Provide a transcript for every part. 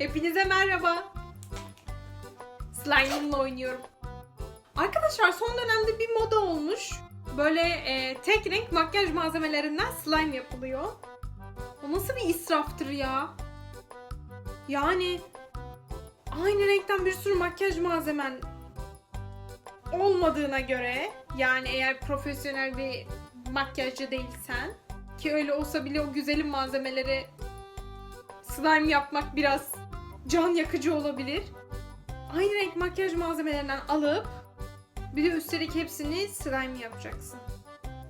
Hepinize merhaba. Slime'ımla oynuyorum. Arkadaşlar son dönemde bir moda olmuş. Böyle e, tek renk makyaj malzemelerinden slime yapılıyor. O nasıl bir israftır ya? Yani aynı renkten bir sürü makyaj malzemen olmadığına göre yani eğer profesyonel bir makyajcı değilsen ki öyle olsa bile o güzelim malzemeleri slime yapmak biraz can yakıcı olabilir. Aynı renk makyaj malzemelerinden alıp bir de üstelik hepsini slime yapacaksın.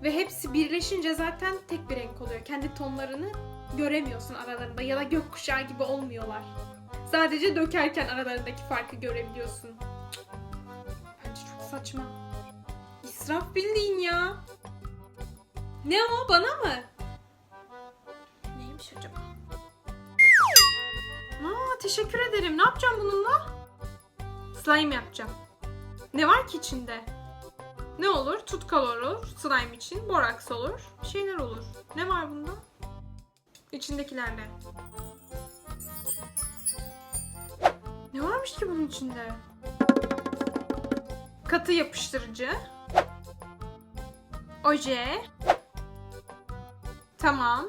Ve hepsi birleşince zaten tek bir renk oluyor. Kendi tonlarını göremiyorsun aralarında ya da gökkuşağı gibi olmuyorlar. Sadece dökerken aralarındaki farkı görebiliyorsun. Bence çok saçma. İsraf bildiğin ya. Ne o bana mı? Neymiş acaba? Aa, teşekkür ederim. Ne yapacağım bununla? Slime yapacağım. Ne var ki içinde? Ne olur? Tutkal olur. Slime için. Boraks olur. Şeyler olur. Ne var bunda? İçindekilerle. Ne varmış ki bunun içinde? Katı yapıştırıcı. Oje. Tamam.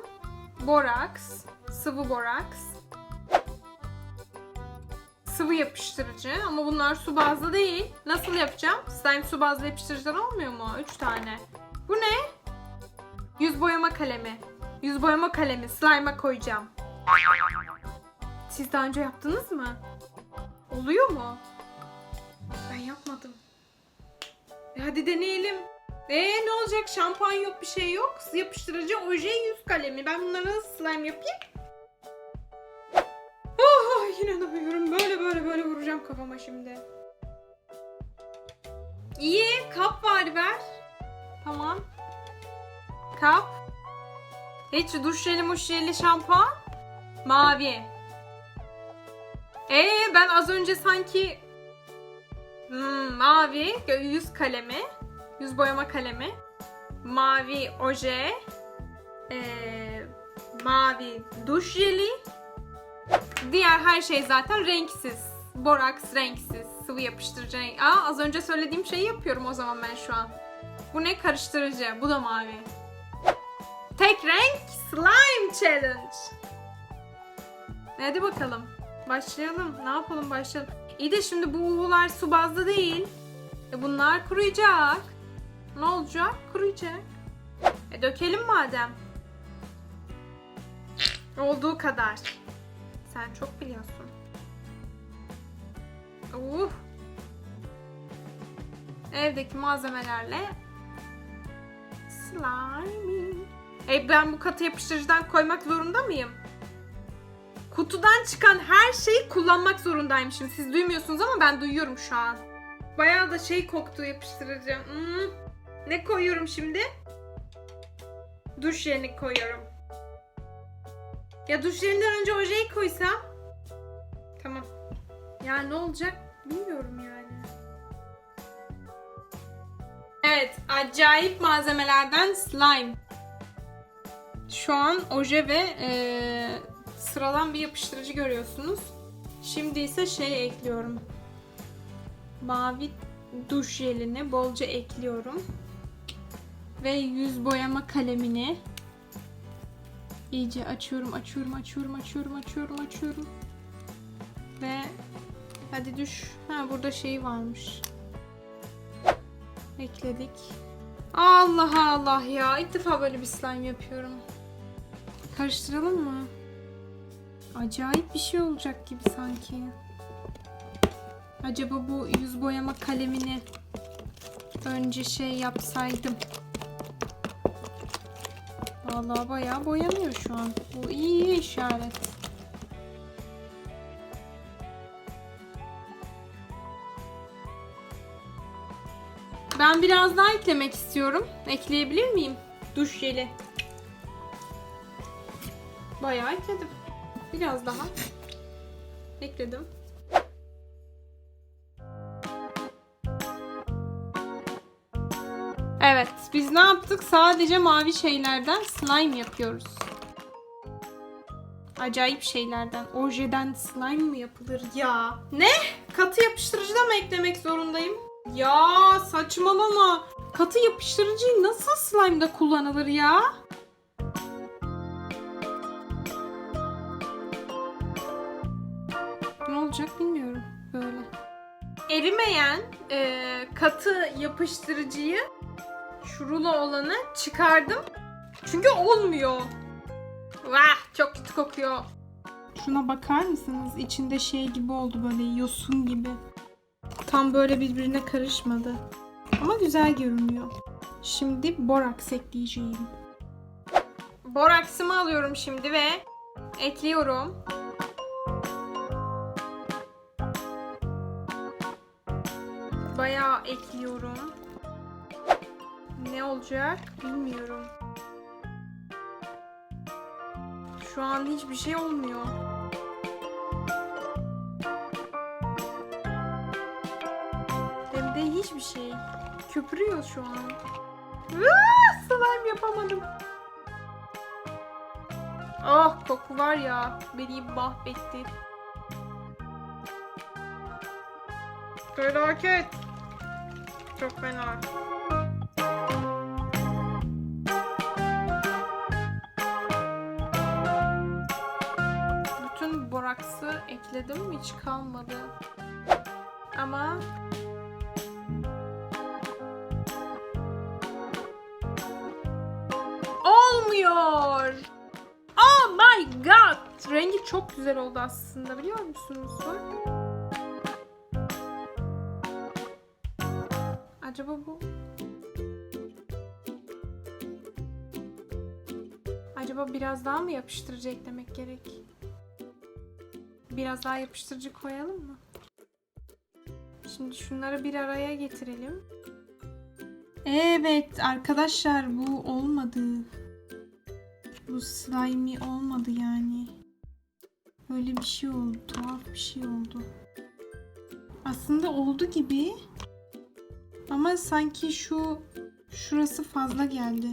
Boraks. Sıvı boraks. Sıvı yapıştırıcı ama bunlar su bazlı değil. Nasıl yapacağım? Slime su bazlı yapıştırıcıdan olmuyor mu? 3 tane. Bu ne? Yüz boyama kalemi. Yüz boyama kalemi slime'a koyacağım. Siz daha önce yaptınız mı? Oluyor mu? Ben yapmadım. E hadi deneyelim. Ee ne olacak? Şampuan yok bir şey yok. Yapıştırıcı oje yüz kalemi. Ben bunları nasıl slime yapayım? İnanamıyorum. Böyle böyle böyle vuracağım kafama şimdi. İyi. Kap var ver. Tamam. Kap. Hiç duş jeli muş jeli şampuan. Mavi. Ee ben az önce sanki hmm, mavi yüz kalemi, yüz boyama kalemi, mavi oje, ee, mavi duş jeli, diğer her şey zaten renksiz. Boraks renksiz, sıvı yapıştırıcı renk. Aa az önce söylediğim şeyi yapıyorum o zaman ben şu an. Bu ne karıştırıcı? Bu da mavi. Tek renk slime challenge. Hadi bakalım. Başlayalım. Ne yapalım başlayalım. İyi de şimdi bu uhular su bazlı değil. E bunlar kuruyacak. Ne olacak? Kuruyacak. E dökelim madem. Olduğu kadar. Sen çok biliyorsun. Uh. Evdeki malzemelerle slime. E ben bu katı yapıştırıcıdan koymak zorunda mıyım? Kutudan çıkan her şeyi kullanmak zorundaymışım. Siz duymuyorsunuz ama ben duyuyorum şu an. Bayağı da şey koktu yapıştırıcı. Hmm. Ne koyuyorum şimdi? Duş jelini koyuyorum. Ya duş jelinden önce ojeyi koysam? Tamam. Ya ne olacak bilmiyorum yani. Evet, acayip malzemelerden slime. Şu an oje ve eee, sıradan bir yapıştırıcı görüyorsunuz. Şimdi ise şey ekliyorum. Mavi duş jelini bolca ekliyorum. Ve yüz boyama kalemini iyice açıyorum, açıyorum, açıyorum, açıyorum, açıyorum, açıyorum. Ve hadi düş. Ha burada şey varmış. Ekledik. Allah Allah ya. İlk defa böyle bir slime yapıyorum. Karıştıralım mı? Acayip bir şey olacak gibi sanki. Acaba bu yüz boyama kalemini önce şey yapsaydım. Vallahi bayağı boyanıyor şu an. Bu iyi işaret. Ben biraz daha eklemek istiyorum. Ekleyebilir miyim? Duş jeli. Bayağı ekledim. Biraz daha. Ekledim. Evet, biz ne yaptık? Sadece mavi şeylerden slime yapıyoruz. Acayip şeylerden. Ojeden slime mı yapılır ya? Ne? Katı yapıştırıcı da mı eklemek zorundayım? Ya saçmalama. Katı yapıştırıcıyı nasıl slime'da kullanılır ya? Ne olacak bilmiyorum böyle. Erimeyen e, katı yapıştırıcıyı şu rulo olanı çıkardım. Çünkü olmuyor. Vah çok kötü kokuyor. Şuna bakar mısınız? İçinde şey gibi oldu böyle yosun gibi. Tam böyle birbirine karışmadı. Ama güzel görünüyor. Şimdi boraks ekleyeceğim. Boraksımı alıyorum şimdi ve ekliyorum. Bayağı ekliyorum. Olacak bilmiyorum. Şu an hiçbir şey olmuyor. Hem de hiçbir şey. Köpürüyor şu an. Aa, slime yapamadım. Ah koku var ya beni mahvetti. Felaket. Çok fena. Boraksı ekledim hiç kalmadı. Ama olmuyor. Oh my god. Rengi çok güzel oldu aslında biliyor musunuz? Acaba bu Acaba biraz daha mı yapıştırıcı eklemek gerek? Biraz daha yapıştırıcı koyalım mı? Şimdi şunları bir araya getirelim. Evet arkadaşlar bu olmadı. Bu slimy olmadı yani. Öyle bir şey oldu. Tuhaf bir şey oldu. Aslında oldu gibi. Ama sanki şu şurası fazla geldi.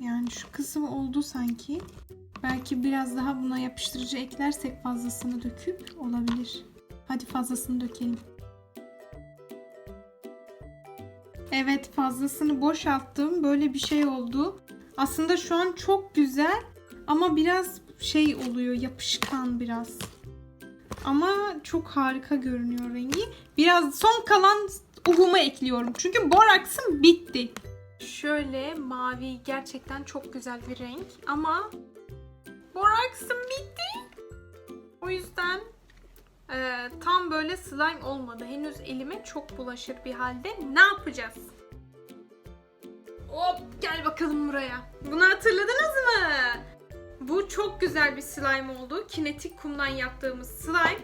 Yani şu kısım oldu sanki. Belki biraz daha buna yapıştırıcı eklersek fazlasını döküp olabilir. Hadi fazlasını dökelim. Evet fazlasını boşalttım. Böyle bir şey oldu. Aslında şu an çok güzel ama biraz şey oluyor yapışkan biraz. Ama çok harika görünüyor rengi. Biraz son kalan uhumu ekliyorum. Çünkü boraksım bitti. Şöyle mavi gerçekten çok güzel bir renk ama boraksım bitti. O yüzden e, tam böyle slime olmadı. Henüz elime çok bulaşır bir halde. Ne yapacağız? Hop gel bakalım buraya. Bunu hatırladınız mı? Bu çok güzel bir slime oldu. Kinetik kumdan yaptığımız slime.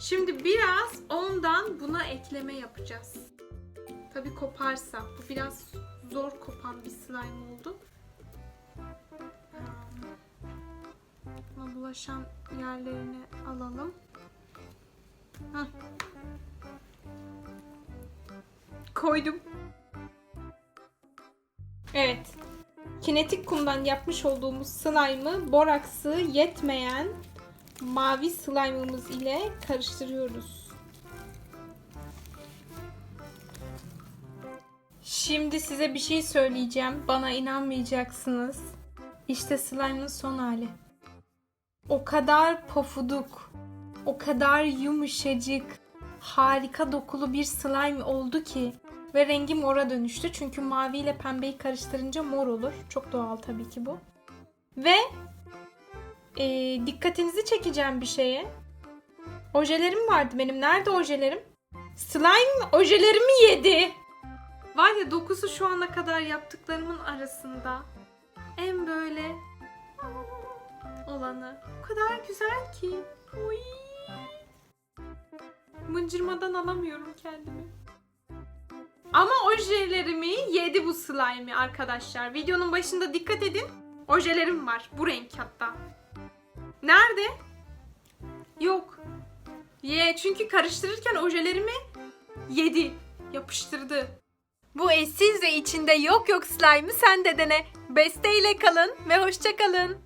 Şimdi biraz ondan buna ekleme yapacağız. Tabii koparsa. Bu biraz zor kopan bir slime oldu. Bulaşan yerlerini alalım. Hah. Koydum. Evet. Kinetik kumdan yapmış olduğumuz slime'ı boraksı yetmeyen mavi slime'ımız ile karıştırıyoruz. Şimdi size bir şey söyleyeceğim. Bana inanmayacaksınız. İşte slime'ın son hali. O kadar pofuduk, o kadar yumuşacık, harika dokulu bir slime oldu ki ve rengi mora dönüştü. Çünkü mavi ile pembeyi karıştırınca mor olur. Çok doğal tabii ki bu. Ve e, dikkatinizi çekeceğim bir şeye. Ojelerim vardı benim. Nerede ojelerim? Slime ojelerimi yedi. Var ya dokusu şu ana kadar yaptıklarımın arasında en böyle olanı. O kadar güzel ki. Oy. Mıncırmadan alamıyorum kendimi. Ama ojelerimi yedi bu slime arkadaşlar. Videonun başında dikkat edin. Ojelerim var. Bu renk hatta. Nerede? Yok. Ye çünkü karıştırırken ojelerimi yedi. Yapıştırdı. Bu eşsiz ve içinde yok yok slime'ı sen de dene. Beste ile kalın ve hoşça kalın.